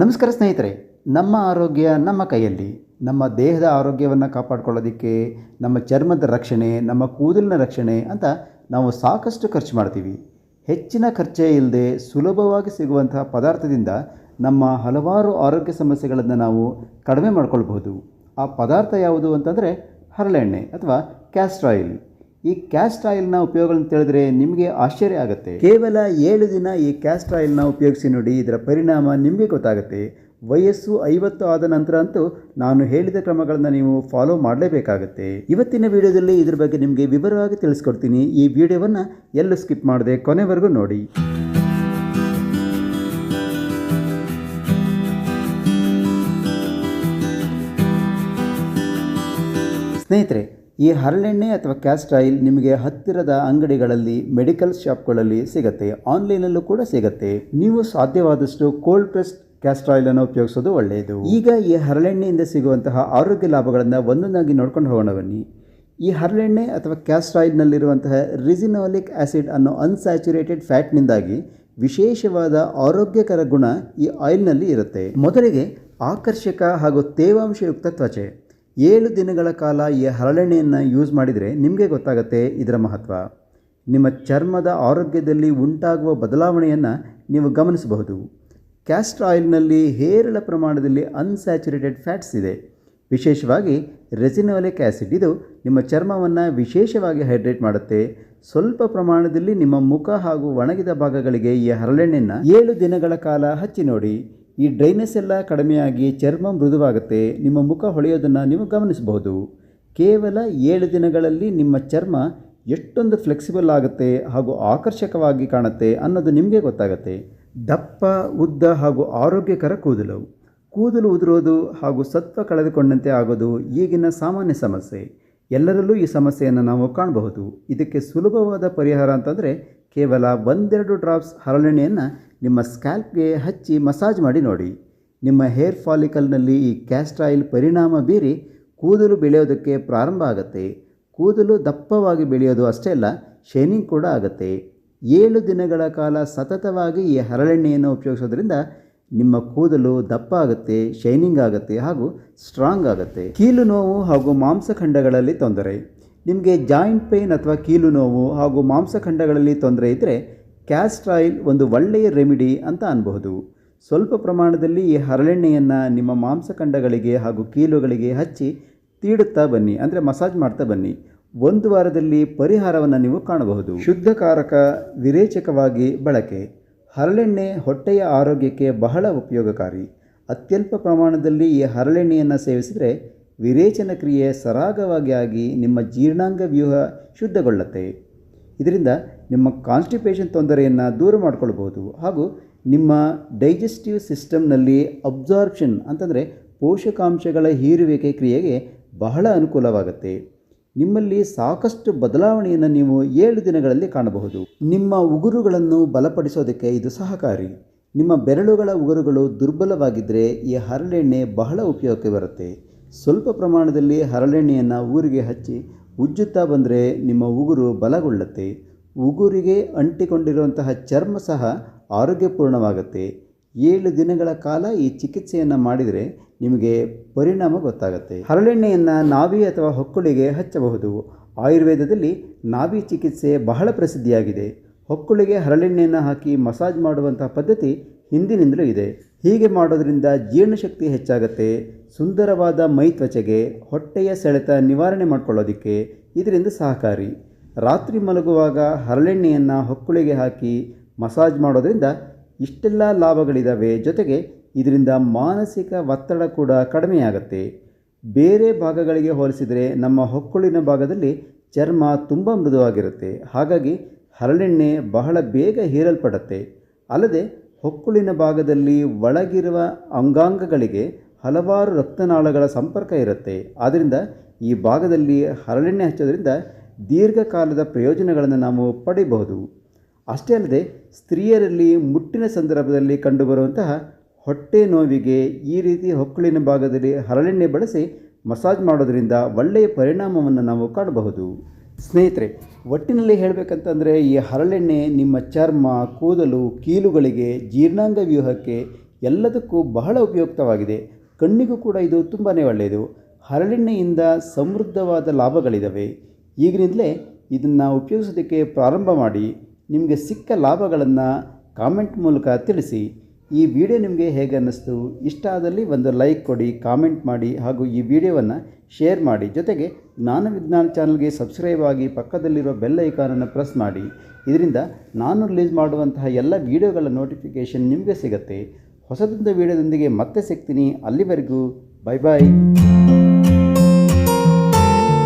ನಮಸ್ಕಾರ ಸ್ನೇಹಿತರೆ, ನಮ್ಮ ಆರೋಗ್ಯ ನಮ್ಮ ಕೈಯಲ್ಲಿ, ನಮ್ಮ ದೇಹದ ಆರೋಗ್ಯವನ್ನು ಕಾಪಾಡ್ಕೊಳ್ಳೋದಕ್ಕೆ, ನಮ್ಮ ಚರ್ಮದ ರಕ್ಷಣೆ, ನಮ್ಮ ಕೂದಲಿನ ರಕ್ಷಣೆ ಅಂತ ನಾವು ಸಾಕಷ್ಟು ಖರ್ಚು ಮಾಡ್ತೀವಿ. ಹೆಚ್ಚಿನ ಖರ್ಚೇ ಇಲ್ಲದೆ ಸುಲಭವಾಗಿ ಸಿಗುವಂತಹ ಪದಾರ್ಥದಿಂದ ನಮ್ಮ ಹಲವಾರು ಆರೋಗ್ಯ ಸಮಸ್ಯೆಗಳನ್ನು ನಾವು ಕಡಿಮೆ ಮಾಡ್ಕೊಳ್ಬಹುದು. ಆ ಪದಾರ್ಥ ಯಾವುದು ಅಂತಂದರೆ ಹರಳೆಣ್ಣೆ ಅಥವಾ ಕ್ಯಾಸ್ಟ್ರ್ ಆಯಿಲ್ ಈ ಕ್ಯಾಸ್ಟ್ ಆಯಿಲ್ನ ಉಪಯೋಗಗಳನ್ನು ತಿಳಿದ್ರೆ ನಿಮಗೆ ಆಶ್ಚರ್ಯ ಆಗುತ್ತೆ. ಕೇವಲ ಏಳು ದಿನ ಈ ಕ್ಯಾಸ್ಟ್ ಆಯಿಲ್ನ ಉಪಯೋಗಿಸಿ ನೋಡಿ, ಇದರ ಪರಿಣಾಮ ನಿಮಗೆ ಗೊತ್ತಾಗುತ್ತೆ. ವಯಸ್ಸು ಐವತ್ತು ಆದ ನಂತರ ಅಂತೂ ನಾನು ಹೇಳಿದ ಕ್ರಮಗಳನ್ನು ನೀವು ಫಾಲೋ ಮಾಡಲೇಬೇಕಾಗುತ್ತೆ. ಇವತ್ತಿನ ವಿಡಿಯೋದಲ್ಲಿ ಇದ್ರ ಬಗ್ಗೆ ನಿಮಗೆ ವಿವರವಾಗಿ ತಿಳಿಸ್ಕೊಡ್ತೀನಿ. ಈ ವಿಡಿಯೋವನ್ನು ಎಲ್ಲೂ ಸ್ಕಿಪ್ ಮಾಡದೆ ಕೊನೆವರೆಗೂ ನೋಡಿ. ಸ್ನೇಹಿತರೆ ಈ ಹರಳೆಣ್ಣೆ ಅಥವಾ ಕ್ಯಾಸ್ಟ್ ಆಯಿಲ್ ನಿಮಗೆ ಹತ್ತಿರದ ಅಂಗಡಿಗಳಲ್ಲಿ ಮೆಡಿಕಲ್ ಶಾಪ್ಗಳಲ್ಲಿ ಸಿಗುತ್ತೆ. ಆನ್ಲೈನಲ್ಲೂ ಕೂಡ ಸಿಗುತ್ತೆ. ನೀವು ಸಾಧ್ಯವಾದಷ್ಟು ಕೋಲ್ಡ್ ಪ್ರೆಸ್ ಕ್ಯಾಸ್ಟ್ ಆಯಿಲನ್ನು ಉಪಯೋಗಿಸೋದು ಒಳ್ಳೆಯದು. ಈಗ ಈ ಹರಳೆಣ್ಣೆಯಿಂದ ಸಿಗುವಂತಹ ಆರೋಗ್ಯ ಲಾಭಗಳನ್ನು ಒಂದೊಂದಾಗಿ ನೋಡ್ಕೊಂಡು ಹೋಗೋಣ ಬನ್ನಿ. ಈ ಹರಳೆಣ್ಣೆ ಅಥವಾ ಕ್ಯಾಸ್ಟ್ ಆಯಿಲ್ನಲ್ಲಿರುವಂತಹ ರಿಸಿನಾಲಿಕ್ ಆಸಿಡ್ ಅನ್ನೋ ಅನ್ಸ್ಯಾಚುರೇಟೆಡ್ ಫ್ಯಾಟ್ನಿಂದಾಗಿ ವಿಶೇಷವಾದ ಆರೋಗ್ಯಕರ ಗುಣ ಈ ಆಯಿಲ್ನಲ್ಲಿ ಇರುತ್ತೆ. ಮೊದಲಿಗೆ ಆಕರ್ಷಕ ಹಾಗೂ ತೇವಾಂಶಯುಕ್ತ ತ್ವಚೆ. ಏಳು ದಿನಗಳ ಕಾಲ ಈ ಹರಳೆಣ್ಣೆಯನ್ನು ಯೂಸ್ ಮಾಡಿದರೆ ನಿಮಗೆ ಗೊತ್ತಾಗುತ್ತೆ ಇದರ ಮಹತ್ವ. ನಿಮ್ಮ ಚರ್ಮದ ಆರೋಗ್ಯದಲ್ಲಿ ಉಂಟಾಗುವ ಬದಲಾವಣೆಯನ್ನು ನೀವು ಗಮನಿಸಬಹುದು. ಕ್ಯಾಸ್ಟ್ರ್ ಆಯಿಲ್ನಲ್ಲಿ ಹೇರಳ ಪ್ರಮಾಣದಲ್ಲಿ ಅನ್ಸ್ಯಾಚುರೇಟೆಡ್ ಫ್ಯಾಟ್ಸ್ ಇದೆ. ವಿಶೇಷವಾಗಿ ರೆಸಿನೋಲಿಕ್ ಆ್ಯಸಿಡ್ ಇದು ನಿಮ್ಮ ಚರ್ಮವನ್ನು ವಿಶೇಷವಾಗಿ ಹೈಡ್ರೇಟ್ ಮಾಡುತ್ತೆ. ಸ್ವಲ್ಪ ಪ್ರಮಾಣದಲ್ಲಿ ನಿಮ್ಮ ಮುಖ ಹಾಗೂ ಒಣಗಿದ ಭಾಗಗಳಿಗೆ ಈ ಹರಳೆಣ್ಣೆಯನ್ನು ಏಳು ದಿನಗಳ ಕಾಲ ಹಚ್ಚಿ ನೋಡಿ. ಈ ಡ್ರೈನೆಸ್ ಎಲ್ಲ ಕಡಿಮೆಯಾಗಿ ಚರ್ಮ ಮೃದುವಾಗುತ್ತೆ. ನಿಮ್ಮ ಮುಖ ಹೊಳೆಯೋದನ್ನು ನೀವು ಗಮನಿಸಬಹುದು. ಕೇವಲ ಏಳು ದಿನಗಳಲ್ಲಿ ನಿಮ್ಮ ಚರ್ಮ ಎಷ್ಟೊಂದು ಫ್ಲೆಕ್ಸಿಬಲ್ ಆಗುತ್ತೆ ಹಾಗೂ ಆಕರ್ಷಕವಾಗಿ ಕಾಣುತ್ತೆ ಅನ್ನೋದು ನಿಮಗೆ ಗೊತ್ತಾಗುತ್ತೆ. ದಪ್ಪ, ಉದ್ದ ಹಾಗೂ ಆರೋಗ್ಯಕರ ಕೂದಲು. ಕೂದಲು ಉದುರೋದು ಹಾಗೂ ಸತ್ವ ಕಳೆದುಕೊಂಡಂತೆ ಆಗೋದು ಈಗಿನ ಸಾಮಾನ್ಯ ಸಮಸ್ಯೆ. ಎಲ್ಲರಲ್ಲೂ ಈ ಸಮಸ್ಯೆಯನ್ನು ನಾವು ಕಾಣಬಹುದು. ಇದಕ್ಕೆ ಸುಲಭವಾದ ಪರಿಹಾರ ಅಂತಂದರೆ ಕೇವಲ ಒಂದೆರಡು ಡ್ರಾಪ್ಸ್ ಹರಳೆಣ್ಣೆಯನ್ನು ನಿಮ್ಮ ಸ್ಕ್ಯಾಲ್ಪ್ಗೆ ಹಚ್ಚಿ ಮಸಾಜ್ ಮಾಡಿ ನೋಡಿ. ನಿಮ್ಮ ಹೇರ್ ಫಾಲಿಕಲ್ನಲ್ಲಿ ಈ ಕ್ಯಾಸ್ಟ್ ಆಯಿಲ್ ಪರಿಣಾಮ ಬೀರಿ ಕೂದಲು ಬೆಳೆಯೋದಕ್ಕೆ ಪ್ರಾರಂಭ ಆಗುತ್ತೆ. ಕೂದಲು ದಪ್ಪವಾಗಿ ಬೆಳೆಯೋದು ಅಷ್ಟೇ ಅಲ್ಲ, ಶೈನಿಂಗ್ ಕೂಡ ಆಗುತ್ತೆ. ಏಳು ದಿನಗಳ ಕಾಲ ಸತತವಾಗಿ ಈ ಹರಳೆಣ್ಣೆಯನ್ನು ಉಪಯೋಗಿಸೋದ್ರಿಂದ ನಿಮ್ಮ ಕೂದಲು ದಪ್ಪ ಆಗುತ್ತೆ, ಶೈನಿಂಗ್ ಆಗುತ್ತೆ ಹಾಗೂ ಸ್ಟ್ರಾಂಗ್ ಆಗುತ್ತೆ. ಕೀಲು ನೋವು ಹಾಗೂ ಮಾಂಸಖಂಡಗಳಲ್ಲಿ ತೊಂದರೆ. ನಿಮಗೆ ಜಾಯಿಂಟ್ ಪೇನ್ ಅಥವಾ ಕೀಲು ನೋವು ಹಾಗೂ ಮಾಂಸಖಂಡಗಳಲ್ಲಿ ತೊಂದರೆ ಇದ್ದರೆ ಕ್ಯಾಸ್ಟ್ರಾಯಿಲ್ ಒಂದು ಒಳ್ಳೆಯ ರೆಮಿಡಿ ಅಂತ ಅನ್ಬಹುದು. ಸ್ವಲ್ಪ ಪ್ರಮಾಣದಲ್ಲಿ ಈ ಹರಳೆಣ್ಣೆಯನ್ನು ನಿಮ್ಮ ಮಾಂಸಖಂಡಗಳಿಗೆ ಹಾಗೂ ಕೀಲುಗಳಿಗೆ ಹಚ್ಚಿ ತೀಡುತ್ತಾ ಬನ್ನಿ, ಅಂದರೆ ಮಸಾಜ್ ಮಾಡ್ತಾ ಬನ್ನಿ. ಒಂದು ವಾರದಲ್ಲಿ ಪರಿಹಾರವನ್ನು ನೀವು ಕಾಣಬಹುದು. ಶುದ್ಧಕಾರಕ, ವಿರೇಚಕವಾಗಿ ಬಳಕೆ. ಹರಳೆಣ್ಣೆ ಹೊಟ್ಟೆಯ ಆರೋಗ್ಯಕ್ಕೆ ಬಹಳ ಉಪಯೋಗಕಾರಿ. ಅತ್ಯಲ್ಪ ಪ್ರಮಾಣದಲ್ಲಿ ಈ ಹರಳೆಣ್ಣೆಯನ್ನು ಸೇವಿಸಿದರೆ ವಿರೇಚನ ಕ್ರಿಯೆ ಸರಾಗವಾಗಿ ಆಗಿ ನಿಮ್ಮ ಜೀರ್ಣಾಂಗ ವ್ಯೂಹ ಶುದ್ಧಗೊಳ್ಳುತ್ತೆ. ಇದರಿಂದ ನಿಮ್ಮ ಕಾನ್ಸ್ಟಿಪೇಷನ್ ತೊಂದರೆಯನ್ನು ದೂರ ಮಾಡಿಕೊಳ್ಬೋದು ಹಾಗೂ ನಿಮ್ಮ ಡೈಜೆಸ್ಟಿವ್ ಸಿಸ್ಟಮ್ನಲ್ಲಿ ಅಬ್ಸಾರ್ಪ್ಷನ್ ಅಂತಂದರೆ ಪೋಷಕಾಂಶಗಳ ಹೀರುವಿಕೆ ಕ್ರಿಯೆಗೆ ಬಹಳ ಅನುಕೂಲವಾಗುತ್ತೆ. ನಿಮ್ಮಲ್ಲಿ ಸಾಕಷ್ಟು ಬದಲಾವಣೆಯನ್ನು ನೀವು ಏಳು ದಿನಗಳಲ್ಲಿ ಕಾಣಬಹುದು. ನಿಮ್ಮ ಉಗುರುಗಳನ್ನು ಬಲಪಡಿಸೋದಕ್ಕೆ ಇದು ಸಹಕಾರಿ. ನಿಮ್ಮ ಬೆರಳುಗಳ ಉಗುರುಗಳು ದುರ್ಬಲವಾಗಿದ್ದರೆ ಈ ಹರಳೆಣ್ಣೆ ಬಹಳ ಉಪಯೋಗಕ್ಕೆ ಬರುತ್ತೆ. ಸ್ವಲ್ಪ ಪ್ರಮಾಣದಲ್ಲಿ ಹರಳೆಣ್ಣೆಯನ್ನು ಊರಿಗೆ ಹಚ್ಚಿ ಉಜ್ಜುತ್ತಾ ಬಂದರೆ ನಿಮ್ಮ ಉಗುರು ಬಲಗೊಳ್ಳುತ್ತೆ. ಉಗುರಿಗೆ ಅಂಟಿಕೊಂಡಿರುವಂತಹ ಚರ್ಮ ಸಹ ಆರೋಗ್ಯಪೂರ್ಣವಾಗುತ್ತೆ. ಏಳು ದಿನಗಳ ಕಾಲ ಈ ಚಿಕಿತ್ಸೆಯನ್ನು ಮಾಡಿದರೆ ನಿಮಗೆ ಪರಿಣಾಮ ಗೊತ್ತಾಗುತ್ತೆ. ಹರಳೆಣ್ಣೆಯನ್ನು ನಾಭಿ ಅಥವಾ ಹೊಕ್ಕುಳಿಗೆ ಹಚ್ಚಬಹುದು. ಆಯುರ್ವೇದದಲ್ಲಿ ನಾಭಿ ಚಿಕಿತ್ಸೆ ಬಹಳ ಪ್ರಸಿದ್ಧಿಯಾಗಿದೆ. ಹೊಕ್ಕುಳಿಗೆ ಹರಳೆಣ್ಣೆಯನ್ನು ಹಾಕಿ ಮಸಾಜ್ ಮಾಡುವಂತಹ ಪದ್ಧತಿ ಹಿಂದಿನಿಂದಲೂ ಇದೆ. ಹೀಗೆ ಮಾಡೋದರಿಂದ ಜೀರ್ಣಶಕ್ತಿ ಹೆಚ್ಚಾಗುತ್ತೆ, ಸುಂದರವಾದ ಮೈ ತ್ವಚೆಗೆ ಹೊಟ್ಟೆಯ ಸೆಳೆತ ನಿವಾರಣೆ ಮಾಡ್ಕೊಳ್ಳೋದಕ್ಕೆ ಇದರಿಂದ ಸಹಕಾರಿ. ರಾತ್ರಿ ಮಲಗುವಾಗ ಹರಳೆಣ್ಣೆಯನ್ನು ಹೊಕ್ಕುಳಿಗೆ ಹಾಕಿ ಮಸಾಜ್ ಮಾಡೋದರಿಂದ ಇಷ್ಟೆಲ್ಲ ಲಾಭಗಳಿದ್ದಾವೆ ಜೊತೆಗೆ ಇದರಿಂದ ಮಾನಸಿಕ ಒತ್ತಡ ಕೂಡ ಕಡಿಮೆಯಾಗುತ್ತೆ. ಬೇರೆ ಭಾಗಗಳಿಗೆ ಹೋಲಿಸಿದರೆ ನಮ್ಮ ಹೊಕ್ಕುಳಿನ ಭಾಗದಲ್ಲಿ ಚರ್ಮ ತುಂಬ ಮೃದುವಾಗಿರುತ್ತೆ, ಹಾಗಾಗಿ ಹರಳೆಣ್ಣೆ ಬಹಳ ಬೇಗ ಹೀರಲ್ಪಡುತ್ತೆ. ಅಲ್ಲದೆ ಹೊಕ್ಕುಳಿನ ಭಾಗದಲ್ಲಿ ಒಳಗಿರುವ ಅಂಗಾಂಗಗಳಿಗೆ ಹಲವಾರು ರಕ್ತನಾಳಗಳ ಸಂಪರ್ಕ ಇರುತ್ತೆ. ಆದ್ದರಿಂದ ಈ ಭಾಗದಲ್ಲಿ ಹರಳೆಣ್ಣೆ ಹಚ್ಚೋದ್ರಿಂದ ದೀರ್ಘಕಾಲದ ಪ್ರಯೋಜನಗಳನ್ನು ನಾವು ಪಡೆಯಬಹುದು ಅಷ್ಟೇ ಅಲ್ಲದೆ ಸ್ತ್ರೀಯರಲ್ಲಿ ಮುಟ್ಟಿನ ಸಂದರ್ಭದಲ್ಲಿ ಕಂಡುಬರುವಂತಹ ಹೊಟ್ಟೆ ನೋವಿಗೆ ಈ ರೀತಿ ಹೊಕ್ಕುಳಿನ ಭಾಗದಲ್ಲಿ ಹರಳೆಣ್ಣೆ ಬಳಸಿ ಮಸಾಜ್ ಮಾಡೋದರಿಂದ ಒಳ್ಳೆಯ ಪರಿಣಾಮವನ್ನು ನಾವು ಕಾಣಬಹುದು. ಸ್ನೇಹಿತರೆ, ಒಟ್ಟಿನಲ್ಲಿ ಹೇಳಬೇಕಂತಂದರೆ ಈ ಹರಳೆಣ್ಣೆ ನಿಮ್ಮ ಚರ್ಮ, ಕೂದಲು, ಕೀಲುಗಳಿಗೆ, ಜೀರ್ಣಾಂಗ ವ್ಯೂಹಕ್ಕೆ ಎಲ್ಲದಕ್ಕೂ ಬಹಳ ಉಪಯುಕ್ತವಾಗಿದೆ. ಕಣ್ಣಿಗೂ ಕೂಡ ಇದು ತುಂಬಾ ಒಳ್ಳೆಯದು. ಹರಳೆಣ್ಣೆಯಿಂದ ಸಮೃದ್ಧವಾದ ಲಾಭಗಳಿದ್ದಾವೆ ಈಗಿನಿಂದಲೇ ಇದನ್ನು ಉಪಯೋಗಿಸೋದಕ್ಕೆ ಪ್ರಾರಂಭ ಮಾಡಿ. ನಿಮಗೆ ಸಿಕ್ಕ ಲಾಭಗಳನ್ನು ಕಾಮೆಂಟ್ ಮೂಲಕ ತಿಳಿಸಿ. ಈ ವಿಡಿಯೋ ನಿಮಗೆ ಹೇಗೆ ಅನ್ನಿಸ್ತು? ಇಷ್ಟ ಆದಲ್ಲಿ ಒಂದು ಲೈಕ್ ಕೊಡಿ, ಕಾಮೆಂಟ್ ಮಾಡಿ, ಹಾಗೂ ಈ ವಿಡಿಯೋವನ್ನು ಶೇರ್ ಮಾಡಿ. ಜೊತೆಗೆ ಜ್ಞಾನ ವಿಜ್ಞಾನ ಚಾನಲ್ಗೆ ಸಬ್ಸ್ಕ್ರೈಬ್ ಆಗಿ ಪಕ್ಕದಲ್ಲಿರೋ ಬೆಲ್ ಐಕಾನನ್ನು ಪ್ರೆಸ್ ಮಾಡಿ. ಇದರಿಂದ ನಾನು ರಿಲೀಸ್ ಮಾಡುವಂತಹ ಎಲ್ಲ ವಿಡಿಯೋಗಳ ನೋಟಿಫಿಕೇಷನ್ ನಿಮಗೆ ಸಿಗುತ್ತೆ. ಹೊಸದೊಂದು ವಿಡಿಯೋದೊಂದಿಗೆ ಮತ್ತೆ ಸಿಗ್ತೀನಿ. ಅಲ್ಲಿವರೆಗೂ ಬೈ ಬಾಯ್